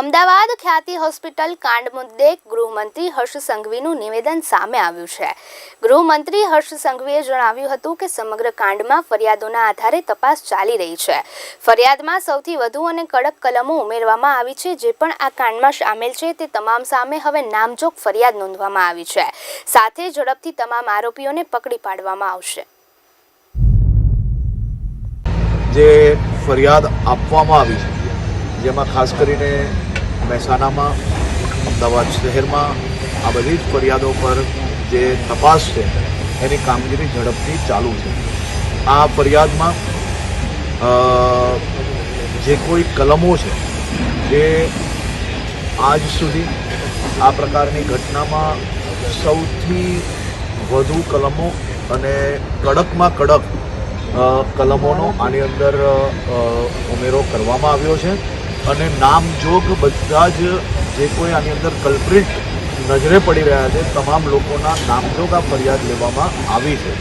અમદાવાદ ખ્યાતિ હોસ્પિટલ કાંડ મુદ્દે ગૃહમંત્રી હર્ષ સંઘવીનું નિવેદન સામે આવ્યું છે. ગૃહમંત્રી હર્ષ સંઘવીએ જણાવ્યું હતું કે સમગ્ર કાંડમાં ફરિયાદોના આધારે તપાસ ચાલી રહી છે. ફરિયાદમાં સૌથી વધુ અને કડક કલમો ઉમેરવામાં આવી છે, જે પણ આ કાંડમાં સામેલ છે તે તમામ સામે હવે નામજોગ ફરિયાદ નોંધવામાં આવી છે. સાથે ઝડપથી તમામ આરોપીઓને પકડી પાડવામાં આવશે. જે ફરિયાદ આપવામાં આવી છે, જેમાં ખાસ કરીને મહેસાણામાં, અમદાવાદ શહેરમાં આ બધી જ ફરિયાદો પર જે તપાસ છે, એની કામગીરી ઝડપથી ચાલુ છે. આ ફરિયાદમાં જે કોઈ કલમો છે જે આજ સુધી આ પ્રકારની ઘટનામાં સૌથી વધુ કલમો અને કડકમાં કડક કલમોનો આની અંદર ઉમેરો કરવામાં આવ્યો છે. અને નામજોગ બધા જ જે કોઈ આની અંદર કલ્પ્રિટ નજરે પડી રહ્યા છે, તમામ લોકોના નામજોગ આ ફરિયાદ લેવામાં આવી છે.